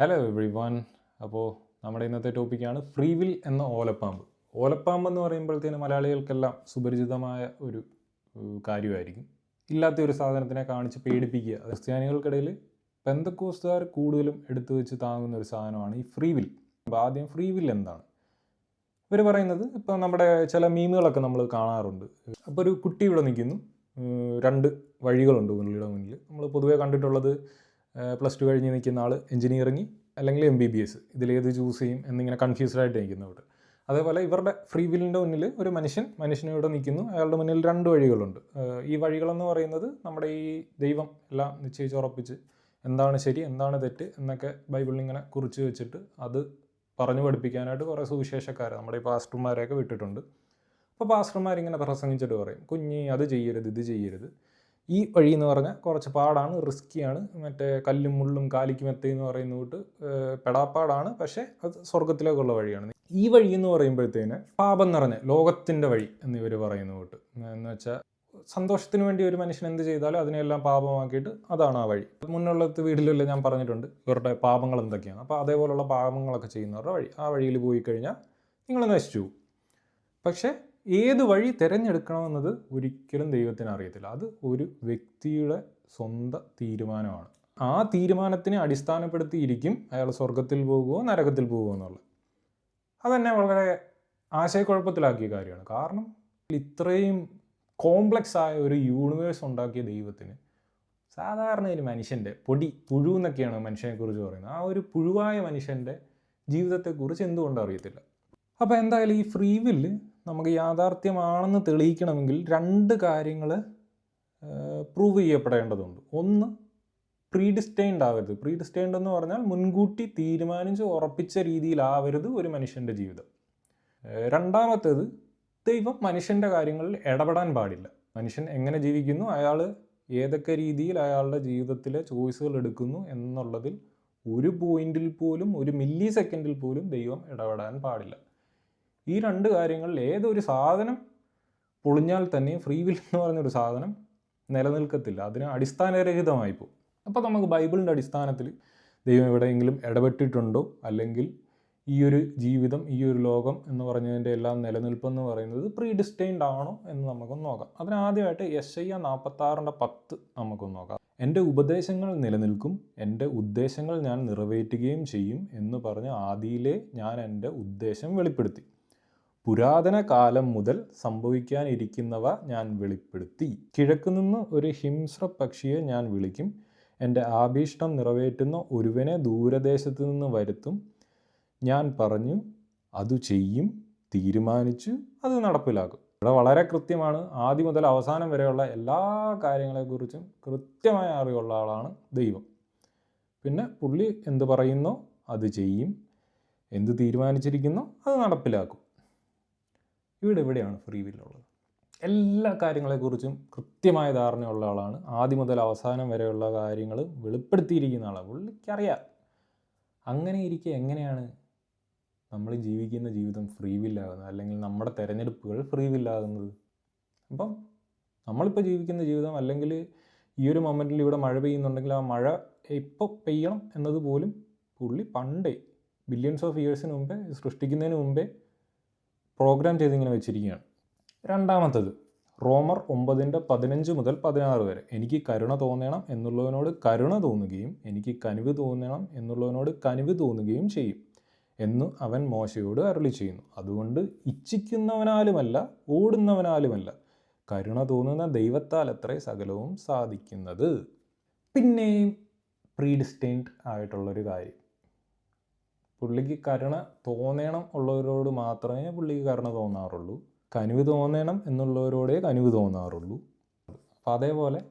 Hello every one അപ്പോൾ നമ്മുടെ ഇന്നത്തെ ടോപ്പിക്കാണ് ഫ്രീ വിൽ എന്ന ഓലപ്പാമ്പ്. ഓലപ്പാമ്പ് എന്ന് പറയുമ്പോഴത്തേന് മലയാളികൾക്കെല്ലാം സുപരിചിതമായ ഒരു കാര്യമായിരിക്കും. ഇല്ലാത്ത ഒരു സാധനത്തിനെ കാണിച്ച് പേടിപ്പിക്കുക. ക്രിസ്ത്യാനികൾക്കിടയിൽ പെന്തക്കോസ്തുകാർ കൂടുതലും എടുത്തു വെച്ച് താങ്ങുന്ന ഒരു സാധനമാണ് ഈ ഫ്രീ വിൽ അപ്പോൾ ആദ്യം ഫ്രീ വിൽ എന്താണ്? ഇവർ പറയുന്നത് ഇപ്പോൾ നമ്മുടെ ചില മീമുകളൊക്കെ നമ്മൾ കാണാറുണ്ട്. അപ്പോൾ ഒരു കുട്ടി ഇവിടെ നിൽക്കുന്നു. രണ്ട് വഴികളുണ്ട് പുള്ളിയുടെ മുന്നിൽ നമ്മൾ പൊതുവേ കണ്ടിട്ടുള്ളത് പ്ലസ് ടു കഴിഞ്ഞ് നിൽക്കുന്ന ആൾ എഞ്ചിനീയറിംഗ് അല്ലെങ്കിൽ എം ബി ബി എസ് ഇതിലേത് ചൂസ് ചെയ്യും എന്നിങ്ങനെ കൺഫ്യൂസ്ഡ് ആയിട്ട് നിൽക്കുന്നവർ അതേപോലെ ഇവരുടെ ഫ്രീ വില്ലിന്റെ മുന്നിൽ ഒരു മനുഷ്യൻ മനുഷ്യനോട് നിൽക്കുന്നു. അയാളുടെ മുന്നിൽ രണ്ട് വഴികളുണ്ട്. ഈ വഴികളെന്ന് പറയുന്നത് നമ്മുടെ ഈ ദൈവം എല്ലാം നിശ്ചയിച്ച് ഉറപ്പിച്ച് എന്താണ് ശരി എന്താണ് തെറ്റ് എന്നൊക്കെ ബൈബിളിൽ ഇങ്ങനെ കുറിച്ച് വെച്ചിട്ട് അത് പറഞ്ഞു പഠിപ്പിക്കാനായിട്ട് കുറേ സുവിശേഷക്കാർ നമ്മുടെ ഈ പാസ്റ്റർമാരെയൊക്കെ വിട്ടിട്ടുണ്ട്. അപ്പോൾ പാസ്റ്റർമാരിങ്ങനെ പ്രസംഗിച്ചിട്ട് പറയും കുഞ്ഞി അത് ചെയ്യരുത് ഇത് ചെയ്യരുത്. ഈ വഴി എന്ന് പറഞ്ഞാൽ കുറച്ച് പാടാണ് റിസ്ക്കിയാണ് മറ്റേ കല്ലും മുള്ളും കാലിക്ക് മെത്ത എന്ന് പറയുന്ന കൂട്ട് പെടാപ്പാടാണ്. പക്ഷേ അത് സ്വർഗത്തിലേക്കുള്ള വഴിയാണ്. ഈ വഴി എന്ന് പറയുമ്പോഴത്തേന് പാപം നിറഞ്ഞ ലോകത്തിന്റെ വഴി എന്ന് ഇവർ പറയുന്ന കൂട്ട്. എന്ന് വെച്ചാൽ സന്തോഷത്തിന് വേണ്ടി ഒരു മനുഷ്യൻ എന്ത് ചെയ്താലും അതിനെല്ലാം പാപമാക്കിയിട്ട് അതാണ് ആ വഴി. മുന്നുള്ള വീട്ടിലെല്ലാം ഞാൻ പറഞ്ഞിട്ടുണ്ട് ഇവരുടെ പാപങ്ങൾ എന്തൊക്കെയാണ്. അപ്പോൾ അതേപോലുള്ള പാപങ്ങളൊക്കെ ചെയ്യുന്നവരുടെ വഴി. ആ വഴിയിൽ പോയി കഴിഞ്ഞാൽ നിങ്ങൾ നശിച്ചു പക്ഷേ ഏത് വഴി തിരഞ്ഞെടുക്കണമെന്നത് ഒരിക്കലും ദൈവത്തിന് അറിയത്തില്ല. അത് ഒരു വ്യക്തിയുടെ സ്വന്തം തീരുമാനമാണ്. ആ തീരുമാനത്തിനെ അടിസ്ഥാനപ്പെടുത്തിയിരിക്കും അയാൾ സ്വർഗത്തിൽ പോകുമോ നരകത്തിൽ പോകുമോ എന്നുള്ളത്. അതന്നെ വളരെ ആശയക്കുഴപ്പത്തിലാക്കിയ കാര്യമാണ്. കാരണം ഇത്രയും കോംപ്ലക്സ് ആയ ഒരു യൂണിവേഴ്സ് ഉണ്ടാക്കിയ ദൈവത്തിന് സാധാരണ ഒരു മനുഷ്യന്റെ പൊടി പുഴു എന്നൊക്കെയാണ് മനുഷ്യനെക്കുറിച്ച് പറയുന്നത്. ആ ഒരു പുഴുവായ മനുഷ്യന്റെ ജീവിതത്തെക്കുറിച്ച് എന്തുകൊണ്ട് അറിയത്തില്ല അപ്പോൾ എന്തായാലും ഈ ഫ്രീ വില്ല് നമുക്ക് യാഥാർത്ഥ്യമാണെന്ന് തെളിയിക്കണമെങ്കിൽ രണ്ട് കാര്യങ്ങൾ പ്രൂവ് ചെയ്യപ്പെടേണ്ടതുണ്ട്. ഒന്ന് പ്രീഡിസ്റ്റൈൻഡ് ആവരുത്. പ്രീഡിസ്റ്റൈൻഡ് എന്ന് പറഞ്ഞാൽ മുൻകൂട്ടി തീരുമാനിച്ച് ഉറപ്പിച്ച രീതിയിലാവരുത് ഒരു മനുഷ്യന്റെ ജീവിതം. രണ്ടാമത്തേത് ദൈവം മനുഷ്യന്റെ കാര്യങ്ങളിൽ ഇടപെടാൻ പാടില്ല. മനുഷ്യൻ എങ്ങനെ ജീവിക്കുന്നു അയാൾ ഏതൊക്കെ രീതിയിൽ അയാളുടെ ജീവിതത്തിലെ ചോയ്സുകൾ എടുക്കുന്നു എന്നുള്ളതിൽ ഒരു പോയിന്റിൽ പോലും ഒരു മില്ലി സെക്കൻഡിൽ പോലും ദൈവം ഇടപെടാൻ പാടില്ല. ഈ രണ്ട് കാര്യങ്ങളിൽ ഏതൊരു സാധനം പൊളിഞ്ഞാൽ തന്നെ ഫ്രീ വിൽ എന്ന് പറഞ്ഞൊരു സാധനം നിലനിൽക്കത്തില്ല. അതിന് അടിസ്ഥാനരഹിതമായി പോകും അപ്പോൾ നമുക്ക് ബൈബിളിന്റെ അടിസ്ഥാനത്തിൽ ദൈവം എവിടെയെങ്കിലും ഇടപെട്ടിട്ടുണ്ടോ? അല്ലെങ്കിൽ ഈ ഒരു ജീവിതം ഈ ഒരു ലോകം എന്ന് പറഞ്ഞതിന്റെ എല്ലാം നിലനിൽപ്പെന്ന് പറയുന്നത് പ്രീ ഡിസ്റ്റൈൻഡ് ആണോ എന്ന് നമുക്കൊന്ന് നോക്കാം. അതിനാദ്യമായിട്ട് എസ് ഐ നാൽപ്പത്താറിന്റെ പത്ത് നമുക്കൊന്ന് നോക്കാം. എന്റെ ഉപദേശങ്ങൾ നിലനിൽക്കും എന്റെ ഉദ്ദേശങ്ങൾ ഞാൻ നിറവേറ്റുകയും ചെയ്യും എന്ന് പറഞ്ഞ് ആദിയിലെ ഞാൻ എന്റെ ഉദ്ദേശം വെളിപ്പെടുത്തി. പുരാതന കാലം മുതൽ സംഭവിക്കാനിരിക്കുന്നവ ഞാൻ വെളിപ്പെടുത്തി. കിഴക്കുനിന്ന് ഒരു ഹിംസ്ര പക്ഷിയെ ഞാൻ വിളിക്കും. എന്റെ ആഭീഷ്ടം നിറവേറ്റുന്ന ഒരുവനെ ദൂരദേശത്ത് നിന്ന് വരുത്തും. ഞാൻ പറഞ്ഞു അത് ചെയ്യും. തീരുമാനിച്ചു അത് നടപ്പിലാക്കും. ഇവിടെ വളരെ കൃത്യമാണ്. ആദ്യം മുതൽ അവസാനം വരെയുള്ള എല്ലാ കാര്യങ്ങളെക്കുറിച്ചും കൃത്യമായ അറിവുള്ള ആളാണ് ദൈവം. പിന്നെ പുള്ളി എന്ത് പറയുന്നോ? അത് ചെയ്യും. എന്ത് തീരുമാനിച്ചിരിക്കുന്നോ? അത് നടപ്പിലാക്കും. ഇവിടെ എവിടെയാണ് ഫ്രീ വില്ലുള്ളത് എല്ലാ കാര്യങ്ങളെക്കുറിച്ചും കൃത്യമായ ധാരണയുള്ള ആളാണ്. ആദ്യം മുതൽ അവസാനം വരെയുള്ള കാര്യങ്ങൾ വെളിപ്പെടുത്തിയിരിക്കുന്ന ആളാണ് പുള്ളിക്കറിയാം. അങ്ങനെ ഇരിക്കെ എങ്ങനെയാണ് നമ്മൾ ജീവിക്കുന്ന ജീവിതം ഫ്രീ വില്ലാകുന്നത് അല്ലെങ്കിൽ നമ്മുടെ തിരഞ്ഞെടുപ്പുകൾ ഫ്രീ വില്ലാകുന്നത് അപ്പം നമ്മളിപ്പോൾ ജീവിക്കുന്ന ജീവിതം അല്ലെങ്കിൽ ഈ ഒരു മൊമെന്റിൽ ഇവിടെ മഴ പെയ്യുന്നുണ്ടെങ്കിൽ ആ മഴ ഇപ്പോൾ പെയ്യണം എന്നതുപോലും പുള്ളി പണ്ടേ ബില്യൺസ് ഓഫ് ഇയേഴ്സിന് മുമ്പേ സൃഷ്ടിക്കുന്നതിന് മുമ്പേ പ്രോഗ്രാം ചെയ്തിങ്ങനെ വെച്ചിരിക്കുകയാണ്. രണ്ടാമത്തത് റോമർ ഒമ്പതിന്റെ പതിനഞ്ച് മുതൽ പതിനാറ് വരെ. എനിക്ക് കരുണ തോന്നണം എന്നുള്ളവനോട് കരുണ തോന്നുകയും എനിക്ക് കനിവ് തോന്നണം എന്നുള്ളവനോട് കനിവ് തോന്നുകയും ചെയ്യും എന്ന് അവൻ മോശയോട് അരളി ചെയ്യുന്നു. അതുകൊണ്ട് ഇച്ഛിക്കുന്നവനാലുമല്ല ഓടുന്നവനാലുമല്ല. കരുണ തോന്നുന്ന ദൈവത്താൽ അത്രേ സകലവും സാധിക്കുന്നത്. പിന്നെയും പ്രീഡിസ്റ്റൈൻഡ് ആയിട്ടുള്ളൊരു കാര്യം. പുള്ളിക്ക് കരുണ തോന്നണം ഉള്ളവരോട് മാത്രമേ പുള്ളിക്ക് കരുണ തോന്നാറുള്ളൂ. കനിവ് തോന്നണം എന്നുള്ളവരോടേ കനിവ് തോന്നാറുള്ളൂ. അപ്പം അതേപോലെ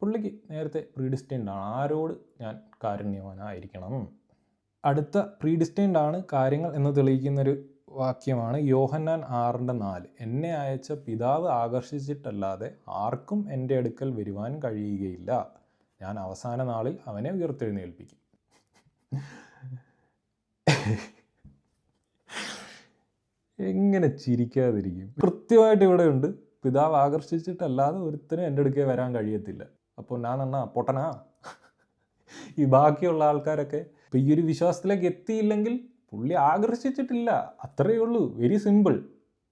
പുള്ളിക്ക് നേരത്തെ പ്രീഡിസ്റ്റൈൻഡ് ആണ്. ആരോട് ഞാൻ കാരുണ്യവാനായിരിക്കണം? അടുത്ത പ്രീഡിസ്റ്റൈൻഡ് ആണ് കാര്യങ്ങൾ എന്ന് തെളിയിക്കുന്നൊരു വാക്യമാണ് യോഹന്നാൻ ആറിന്റെ നാല്. എന്നെ അയച്ച പിതാവ് ആകർഷിച്ചിട്ടല്ലാതെ ആർക്കും എന്റെ അടുക്കൽ വരുവാൻ കഴിയുകയില്ല. ഞാൻ അവസാന നാളിൽ അവനെ ഉയർത്തെഴുന്നേൽപ്പിക്കും. എങ്ങനെ ചിരിക്കാതിരിക്കും? കൃത്യമായിട്ട് ഇവിടെ ഉണ്ട്. പിതാവ് ആകർഷിച്ചിട്ടല്ലാതെ ഒരുത്തനും എന്റെ അടുക്കേ വരാൻ കഴിയത്തില്ല. അപ്പോൾ ഞാൻ എന്നാ പൊട്ടനാ? ഈ ബാക്കിയുള്ള ആൾക്കാരൊക്കെ ഇപ്പം ഈ ഒരു വിശ്വാസത്തിലേക്ക് എത്തിയില്ലെങ്കിൽ പുള്ളി ആകർഷിച്ചിട്ടില്ല. അത്രയേ ഉള്ളൂ. വെരി സിമ്പിൾ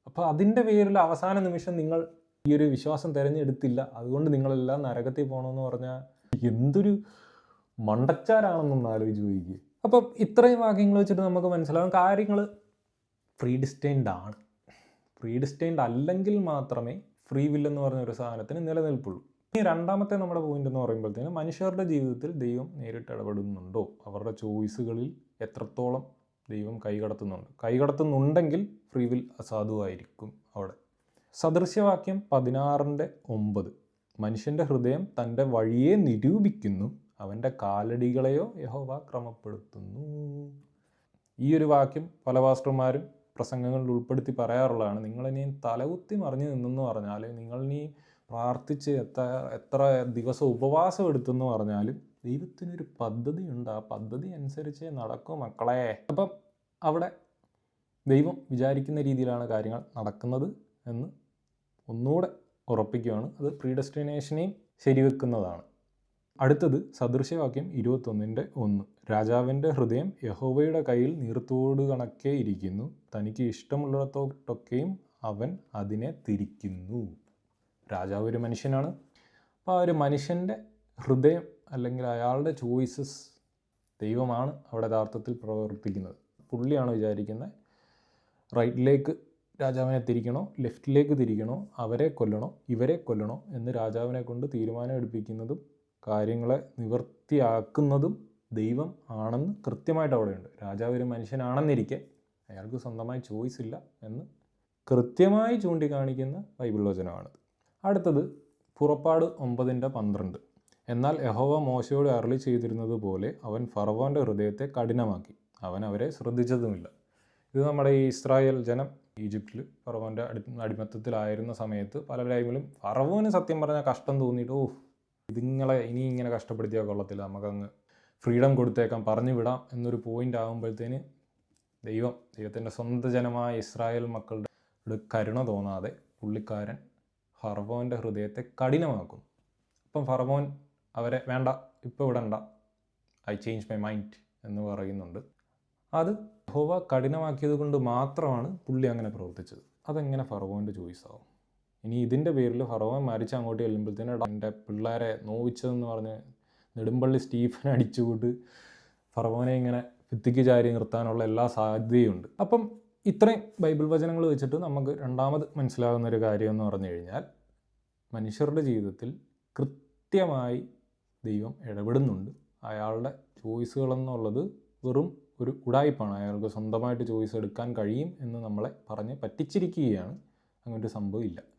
അപ്പോൾ അതിന്റെ പേരിൽ അവസാന നിമിഷം നിങ്ങൾ ഈ ഒരു വിശ്വാസം തിരഞ്ഞെടുത്തില്ല. അതുകൊണ്ട് നിങ്ങളെല്ലാം നരകത്തിൽ പോകണമെന്ന് പറഞ്ഞാൽ എന്തൊരു മണ്ടച്ചാരാണെന്നൊന്ന് ആലോചിച്ച് ചോദിക്കുക അപ്പം ഇത്രയും വാക്യങ്ങൾ വെച്ചിട്ട് നമുക്ക് മനസ്സിലാവും കാര്യങ്ങൾ ഫ്രീ ഡിസ്റ്റൈൻഡ് ആണ്. ഫ്രീ ഡിസ്റ്റൈൻഡ് അല്ലെങ്കിൽ മാത്രമേ ഫ്രീ വില്ല് എന്ന് പറഞ്ഞ ഒരു സാധനത്തിന് നിലനിൽപ്പുള്ളൂ. ഇനി രണ്ടാമത്തെ നമ്മുടെ പോയിന്റ് എന്ന് പറയുമ്പോഴത്തേനും മനുഷ്യരുടെ ജീവിതത്തിൽ ദൈവം നേരിട്ട് ഇടപെടുന്നുണ്ടോ? അവരുടെ ചോയ്സുകളിൽ എത്രത്തോളം ദൈവം കൈകടത്തുന്നുണ്ട്? കൈകടത്തുന്നുണ്ടെങ്കിൽ ഫ്രീ വിൽ അസാധുവായിരിക്കും അവിടെ. സദൃശ്യവാക്യം പതിനാറിന്റെ ഒമ്പത്. മനുഷ്യന്റെ ഹൃദയം തന്റെ വഴിയെ നിരൂപിക്കുന്നു. അവന്റെ കാലടികളെയോ യഹോവ ക്രമപ്പെടുത്തുന്നു. ഈ ഒരു വാക്യം പല പാസ്റ്റർമാരും പ്രസംഗങ്ങളിൽ ഉൾപ്പെടുത്തി പറയാറുള്ളതാണ്. നിങ്ങളിനി തലകുത്തി മറിഞ്ഞു നിന്നെന്ന് പറഞ്ഞാൽ നിങ്ങളിനി പ്രാർത്ഥിച്ച് എത്ര എത്ര ദിവസം ഉപവാസം എടുത്തെന്ന് പറഞ്ഞാലും ദൈവത്തിനൊരു പദ്ധതിയുണ്ട് ആ പദ്ധതി അനുസരിച്ച് നടക്കും മക്കളെ. അപ്പം അവിടെ ദൈവം വിചാരിക്കുന്ന രീതിയിലാണ് കാര്യങ്ങൾ നടക്കുന്നത് എന്ന് ഒന്നുകൂടെ ഉറപ്പിക്കുകയാണ്. അത് പ്രീഡെസ്റ്റിനേഷനെയും ശരിവെക്കുന്നതാണ്. അടുത്തത് സദൃശവാക്യം ഇരുപത്തൊന്നിന്റെ ഒന്ന്. രാജാവിന്റെ ഹൃദയം യഹോവയുടെ കയ്യിൽ നീർത്തോട് കണക്കേ ഇരിക്കുന്നു. തനിക്ക് ഇഷ്ടമുള്ളിടത്തോട്ടൊക്കെയും അവൻ അതിനെ തിരിക്കുന്നു. രാജാവ് ഒരു മനുഷ്യനാണ്. അപ്പോൾ ആ ഒരു മനുഷ്യന്റെ ഹൃദയം അല്ലെങ്കിൽ അയാളുടെ ചോയ്സസ് ദൈവമാണ് അവിടെ യഥാർത്ഥത്തിൽ പ്രവർത്തിക്കുന്നത്. പുള്ളിയാണ് വിചാരിക്കുന്നത് റൈറ്റിലേക്ക് രാജാവിനെ തിരിക്കണോ ലെഫ്റ്റിലേക്ക് തിരിക്കണോ അവരെ കൊല്ലണോ ഇവരെ കൊല്ലണോ എന്ന് രാജാവിനെ കൊണ്ട് തീരുമാനം എടുപ്പിക്കുന്നതും കാര്യങ്ങളെ നിവൃത്തിയാക്കുന്നതും ദൈവം ആണെന്ന് കൃത്യമായിട്ട് അവിടെയുണ്ട്. രാജാവ് ഒരു മനുഷ്യനാണെന്നിരിക്കെ അയാൾക്ക് സ്വന്തമായി ചോയ്സ് ഇല്ല എന്ന് കൃത്യമായി ചൂണ്ടിക്കാണിക്കുന്ന ബൈബിൾ വചനമാണ് അടുത്തത് പുറപ്പാട് ഒമ്പതിന്റെ പന്ത്രണ്ട്. എന്നാൽ യഹോവ മോശയോട് അരളി ചെയ്തിരുന്നത് പോലെ അവൻ ഫറവോന്റെ ഹൃദയത്തെ കഠിനമാക്കി. അവൻ അവരെ ശ്രദ്ധിച്ചതുമില്ല. ഇത് നമ്മുടെ ഈ ഇസ്രായേൽ ജനം ഈജിപ്തിൽ ഫറവോന്റെ അടി അടിമത്തത്തിലായിരുന്ന സമയത്ത് പല ടൈമിലും ഫറവോന് സത്യം പറഞ്ഞാൽ കഷ്ടം തോന്നിയിട്ട് ഓ ഇതിങ്ങളെ ഇനി ഇങ്ങനെ കഷ്ടപ്പെടുത്തിയാൽ കൊള്ളത്തില്ല. നമുക്കങ്ങ് ഫ്രീഡം കൊടുത്തേക്കാം. പറഞ്ഞു വിടാം എന്നൊരു പോയിന്റ് ആകുമ്പോഴത്തേന് ദൈവം ദൈവത്തിന്റെ സ്വന്തം ജനമായ ഇസ്രായേൽ മക്കളുടെ കരുണ തോന്നാതെ പുള്ളിക്കാരൻ ഫർവോന്റെ ഹൃദയത്തെ കഠിനമാക്കും അപ്പം ഫർവോൻ അവരെ വേണ്ട ഇപ്പോൾ വിടണ്ട. ഐ ചേഞ്ച് മൈ മൈൻഡ് എന്ന് പറയുന്നുണ്ട്. അത് ഹോവ കഠിനമാക്കിയത് കൊണ്ട് മാത്രമാണ് പുള്ളി അങ്ങനെ പ്രവർത്തിച്ചത്. അതെങ്ങനെ ഫർവോന്റെ ചോയ്സ് ആവും? ഇനി ഇതിന്റെ പേരിൽ ഫറവോൻ മരിച്ച് അങ്ങോട്ട് ചെല്ലുമ്പോഴത്തേനും എന്റെ പിള്ളേരെ നോവിച്ചതെന്ന് പറഞ്ഞ് നെടുമ്പള്ളി സ്റ്റീഫൻ അടിച്ചുകൊണ്ട് ഫറവോനെ ഇങ്ങനെ ഭിത്തിക്ക് ചാരി നിർത്താനുള്ള എല്ലാ സാധ്യതയുമുണ്ട് അപ്പം ഇത്രയും ബൈബിൾ വചനങ്ങൾ വെച്ചിട്ട് നമുക്ക് രണ്ടാമത് മനസ്സിലാകുന്ന ഒരു കാര്യം എന്ന് പറഞ്ഞു കഴിഞ്ഞാൽ മനുഷ്യരുടെ ജീവിതത്തിൽ കൃത്യമായി ദൈവം ഇടപെടുന്നുണ്ട്. അയാളുടെ ചോയ്സുകളെന്നുള്ളത് വെറും ഒരു ഉടായ്പാണ്. അയാൾക്ക് സ്വന്തമായിട്ട് ചോയ്സ് എടുക്കാൻ കഴിയും എന്ന് നമ്മളെ പറഞ്ഞ് പറ്റിച്ചിരിക്കുകയാണ്. അങ്ങനൊരു സംഭവം ഇല്ല.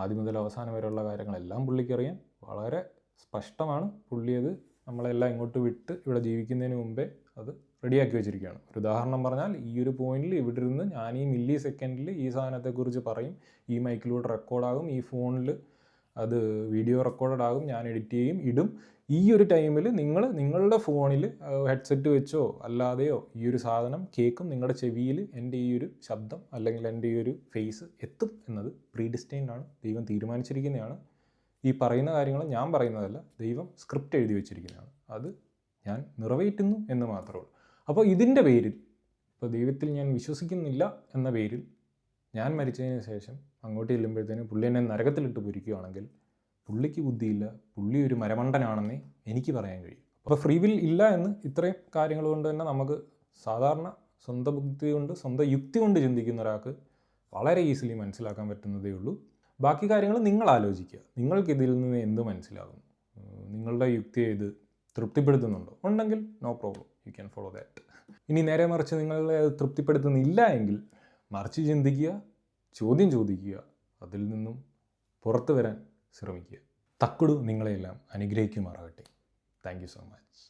ആദ്യം മുതൽ അവസാനം വരെയുള്ള കാര്യങ്ങളെല്ലാം പുള്ളിക്കറിയാം. വളരെ സ്പഷ്ടമാണ് പുള്ളി അത് നമ്മളെല്ലാം ഇങ്ങോട്ട് വിട്ട് ഇവിടെ ജീവിക്കുന്നതിന് മുമ്പേ അത് റെഡിയാക്കി വെച്ചിരിക്കുകയാണ്. ഒരു ഉദാഹരണം പറഞ്ഞാൽ ഈ ഒരു പോയിന്റിൽ ഇവിടെ ഇരുന്ന് ഞാൻ ഈ മില്ലി സെക്കൻഡിൽ ഈ സാധനത്തെക്കുറിച്ച് പറയും. ഈ മൈക്കിലൂടെ റെക്കോർഡാകും. ഈ ഫോണിൽ അത് വീഡിയോ റെക്കോർഡഡ് ആകും ഞാൻ എഡിറ്റ് ചെയ്യും ഇടും. ഈ ഒരു ടൈമിൽ നിങ്ങൾ നിങ്ങളുടെ ഫോണിൽ ഹെഡ്സെറ്റ് വെച്ചോ അല്ലാതെയോ ഈ ഒരു സാധനം കേൾക്കും നിങ്ങളുടെ ചെവിയിൽ എന്റെ ഈ ഒരു ശബ്ദം അല്ലെങ്കിൽ എന്റെ ഈ ഒരു ഫേസ് എത്തും എന്നത് പ്രീഡിസ്റ്റൈൻഡ് ആണ്. ദൈവം തീരുമാനിച്ചിരിക്കുന്നതാണ്. ഈ പറയുന്ന കാര്യങ്ങൾ ഞാൻ പറയുന്നതല്ല ദൈവം സ്ക്രിപ്റ്റ് എഴുതി വെച്ചിരിക്കുന്നതാണ്. അത് ഞാൻ നിറവേറ്റുന്നു എന്ന് മാത്രമേ ഉള്ളൂ. അപ്പോൾ ഇതിന്റെ പേരിൽ ഇപ്പോൾ ദൈവത്തിൽ ഞാൻ വിശ്വസിക്കുന്നില്ല എന്ന പേരിൽ ഞാൻ മരിച്ചതിന് ശേഷം അങ്ങോട്ട് ചെല്ലുമ്പോഴത്തേനും പുള്ളി എന്നെ നരകത്തിലിട്ട് പൊരിക്കുകയാണെങ്കിൽ പുള്ളിക്ക് ബുദ്ധിയില്ല പുള്ളി ഒരു മരമണ്ടനാണെന്നേ എനിക്ക് പറയാൻ കഴിയും. അപ്പോൾ ഫ്രീ വിൽ ഇല്ല എന്ന് ഇത്രയും കാര്യങ്ങൾ കൊണ്ട് തന്നെ നമുക്ക് സാധാരണ സ്വന്തം ബുദ്ധി കൊണ്ട് സ്വന്തം യുക്തി കൊണ്ട് ചിന്തിക്കുന്ന ഒരാൾക്ക് വളരെ ഈസിലി മനസ്സിലാക്കാൻ പറ്റുന്നതേ ഉള്ളൂ. ബാക്കി കാര്യങ്ങൾ നിങ്ങൾ ആലോചിക്കുക. നിങ്ങൾക്ക് ഇതിൽ നിന്ന് എന്ത് മനസ്സിലാകും നിങ്ങളുടെ യുക്തി ഇത് തൃപ്തിപ്പെടുത്തുന്നുണ്ടോ? ഉണ്ടെങ്കിൽ no problem you can follow that ഇനി നേരെ മറിച്ച് നിങ്ങളെ തൃപ്തിപ്പെടുത്തുന്നില്ല എങ്കിൽ മറിച്ച് ചിന്തിക്കുക ചോദ്യം ചോദിക്കുക അതിൽ നിന്നും പുറത്തു വരാൻ ശ്രമിക്കുക. തക്കുടു നിങ്ങളെയെല്ലാം അനുഗ്രഹിക്കുമാറാകട്ടെ. Thank you so much